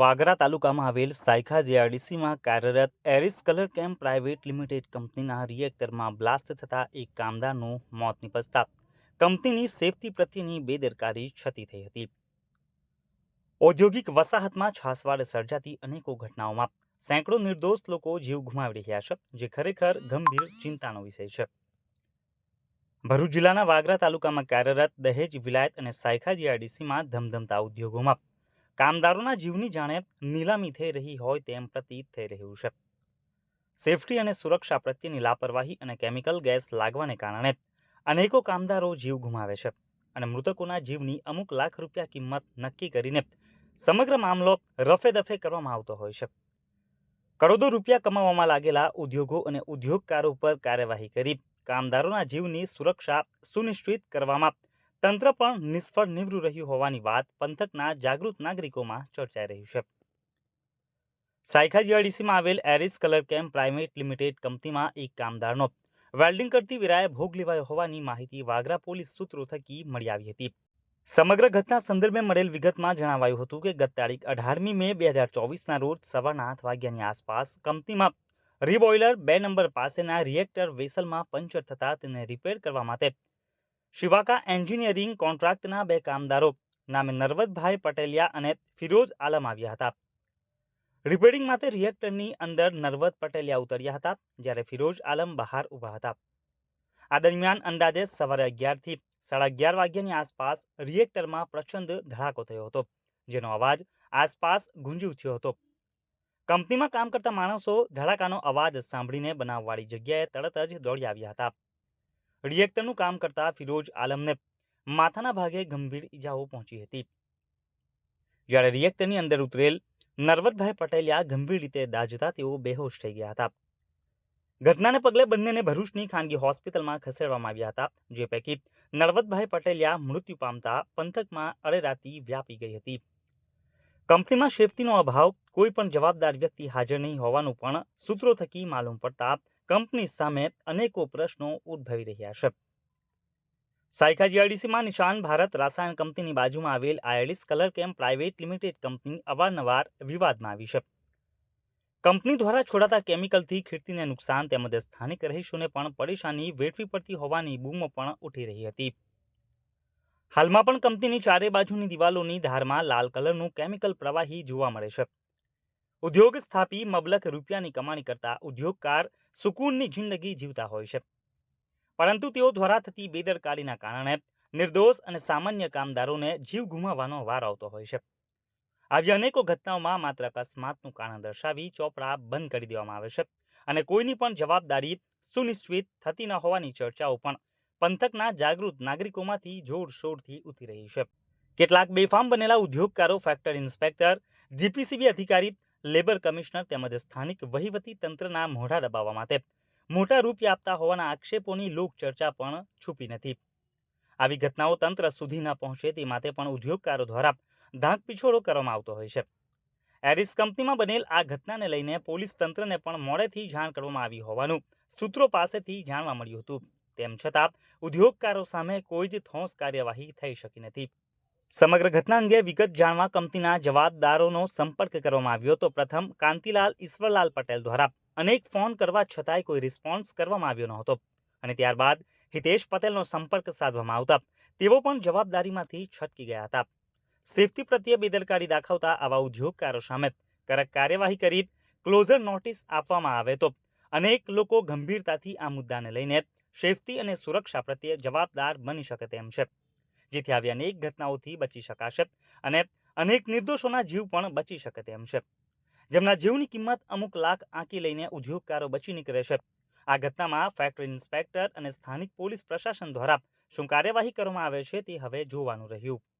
વાગરા તાલુકામાં આવેલ સાયખા જીઆરડીસીમાં કાર્યરત Aries colour camp private limited કંપનીના રિએક્ટરમાં બ્લાસ્ટ થતા એક કામદારનું મોત નિપજતા કંપનીની સેફટી પ્રત્યેની બેદરકારી છતી થઈ હતી. ઔદ્યોગિક વસાહતમાં છાસવાડ સર્જાતી અનેકો ઘટનાઓમાં સેંકડો નિર્દોષ લોકો જીવ ગુમાવી રહ્યા છે, જે ખરેખર ગંભીર ચિંતાનો વિષય છે. ભરૂચ જિલ્લાના વાગરા તાલુકામાં કાર્યરત દહેજ વિલાયત અને સાયખા જીઆરડીસીમાં ધમધમતા ઉદ્યોગોમાં કામદારોના જીવની જાણે નીલામી થઈ રહી હોય તેમ પ્રતીત થઈ રહ્યું છે. સેફટી અને સુરક્ષા પ્રત્યેની લાપરવાહી અને કેમિકલ ગેસ લાગવાને કારણે અનેકો કામદારો જીવ ગુમાવે છે અને મૃતકોના જીવની અમુક લાખ રૂપિયા કિંમત નક્કી કરીને સમગ્ર મામલો રફે દફે કરવામાં આવતો હોય છે. કરોડો રૂપિયા કમાવામાં લાગેલા ઉદ્યોગો અને ઉદ્યોગકારો પર કાર્યવાહી કરી કામદારોના જીવની સુરક્ષા સુનિશ્ચિત કરવામાં તંત્ર પણ નિષ્ફળ નીવડ્યું રહ્યું હોવાની વાત પંથકના જાગૃત નાગરિકોમાં ચર્ચાઈ રહી છે. સાયખા જીઆરડીસીમાં આવેલ એરિસ કલર કેમ્પ પ્રાઇવેટ લિમિટેડ કંપનીમાં એક કામદારનો વેલ્ડિંગ કરતી વીરાએ ભોગ લેવાયો હોવાની માહિતી વાગરા પોલીસ સૂત્રો થકી મળી આવી હતી. સમગ્ર ઘટના સંદર્ભે મળેલ વિગતમાં જણાવાયું હતું કે ગત તારીખ અઢારમી મે બે હજાર ચોવીસના રોજ સવારના આઠ વાગ્યાની આસપાસ કંપનીમાં રીબોઇલર બે નંબર પાસેના રિએક્ટર વેસલમાં પંચર થતા તેને રિપેર કરવા માટે શિવાકા એન્જિનિયરિંગ કોન્ટ્રાક્ટના બે કામદારો, નામે નરવતભાઈ પટેલિયા અને ફિરોઝ આલમ આવ્યા હતા. રિપેરિંગ માટે રિએક્ટરની અંદર નરવત પટેલિયા ઉતર્યા હતા, જ્યારે ફિરોઝ આલમ બહાર ઊભા હતા. આ દરમિયાન અંદાજે સવારે અગિયારથી સાડા અગિયાર વાગ્યાની આસપાસ રિએક્ટરમાં પ્રચંડ ધડાકો થયો હતો, જેનો અવાજ આસપાસ ગુંજી ઉઠ્યો હતો. કંપનીમાં કામ કરતા માણસો ધડાકાનો અવાજ સાંભળીને બનાવવાળી જગ્યાએ તરત જ દોડી આવ્યા હતા. રિએક્ટરનું કામ કરતા ફિરોજ આલમને માથાના ભાગે ગંભીર ઈજાઓ પહોંચી હતી. જ્યારે રિએક્ટરની અંદર ઉતરેલ નરવતભાઈ પટેલિયા ગંભીર રીતે દાજતા તેઓ બેહોશ થઈ ગયા હતા. ઘટનાને પગલે બંનેને ભરૂચની ખાનગી હોસ્પિટલમાં ખસેડવામાં આવ્યા હતા, જે પૈકી નરવતભાઈ પટેલિયા મૃત્યુ પામતા પંથકમાં અરેરાતી વ્યાપી ગઈ હતી. કંપનીમાં સેફ્ટીનો અભાવ કોઈ પણ જવાબદાર વ્યક્તિ હાજર નહીં હોવાનું પણ સૂત્રો થકી માલુમ પડતા કંપની સામે અનેકો પ્રશ્નો ઉદ્ભવી રહ્યા છે. સાયકા જીઆરડીસીમાં નિશાન ભારત રાસાયણ કંપનીની બાજુમાં આવેલ આયડિસ Colour Chem private limited company અવારનવાર વિવાદમાં આવી છે. કંપની દ્વારા છોડાતા કેમિકલથી ખેતીને નુકસાન તેમજ સ્થાનિક રહીશોને પણ પરેશાની વેઠવી પડતી હોવાની બૂમો પણ ઉઠી રહી હતી. હાલમાં પણ કંપનીની ચારે બાજુની દિવાલોની ધારમાં લાલ કલરનું કેમિકલ પ્રવાહી જોવા મળે છે. ઉદ્યોગ સ્થાપી મબલખ રૂપિયાની કમાણી કરતા ઉદ્યોગકાર સુકૂનની જિંદગી જીવતા હોય છે. પરંતુ તેઓ દ્વારા થતી બેદરકારીના કારણે નિર્દોષ અને સામાન્ય કામદારોને જીવ ગુમાવવાનો વાર આવતો હોય છે. આવી અનેકો ઘટનાઓમાં માત્ર અકસ્માતનું કારણ દર્શાવી ચોપડા બંધ કરી દેવામાં આવે છે અને કોઈની પણ જવાબદારી સુનિશ્ચિત થતી ન હોવાની ચર્ચાઓ પણ પંથકના જાગૃત નાગરિકોમાંથી જોરશોરથી ઉઠી રહી છે. કેટલાક બેફામ બનેલા ઉદ્યોગકારો, ફેક્ટરી ઇન્સ્પેક્ટર, જીપીસીબી અધિકારી લેબર કમિશનર તેમજ સ્થાનિક વહીવટી મોઢા દબાવવા માટે મોટા રૂપિયા આપતા હોવાના આક્ષેપોની લોકચર્ચા પણ છૂપી નથી. આવી ઘટનાઓ તંત્ર સુધી ન પહોંચે તે માટે પણ ઉદ્યોગકારો દ્વારા ધાક પીછોડો કરવામાં આવતો હોય છે. એરિસ કંપનીમાં બનેલ આ ઘટનાને લઈને પોલીસ તંત્રને પણ મોડેથી જાણ કરવામાં આવી હોવાનું સૂત્રો પાસેથી જાણવા મળ્યું હતું. તેમ છતાં ઉદ્યોગકારો સામે કોઈ જ ઠોસ કાર્યવાહી થઈ શકી નથી. સમગ્ર ઘટના અંગે વિગત જાણવા કંપનીના જવાબદારોનો સંપર્ક કરવામાં આવ્યો તો પ્રથમ, કાંતિલાલ ઈશ્વરલાલ પટેલ દ્વારા અનેક ફોન કરવા છતાંય કોઈ રિસ્પોન્સ કરવામાં આવ્યો નહોતો અને ત્યારબાદ હિતેશ પટેલનો સંપર્ક સાધવામાં આવતા તેઓ પણ જવાબદારીમાંથી છટકી ગયા હતા. સેફટી પ્રત્યે બેદરકારી દાખવતા આવા ઉદ્યોગકારો સામે કડક કાર્યવાહી કરી ક્લોઝર નોટિસ આપવામાં આવે તો અનેક લોકો ગંભીરતાથી આ મુદ્દાને લઈને સેફટી અને સુરક્ષા પ્રત્યે જવાબદાર બની શકે તેમ છે. જેથી આવી અનેક ઘટનાઓથી બચી શકાશે અને અનેક નિર્દોષોના જીવ પણ બચી શકે તેમ છે. જેમના જીવની કિંમત અમુક લાખ આંકી લઈને ઉદ્યોગકારો બચી નીકળે છે. આ ઘટનામાં ફેક્ટરી ઇન્સ્પેક્ટર અને સ્થાનિક પોલીસ પ્રશાસન દ્વારા શું કાર્યવાહી કરવામાં આવે છે તે હવે જોવાનું રહ્યું.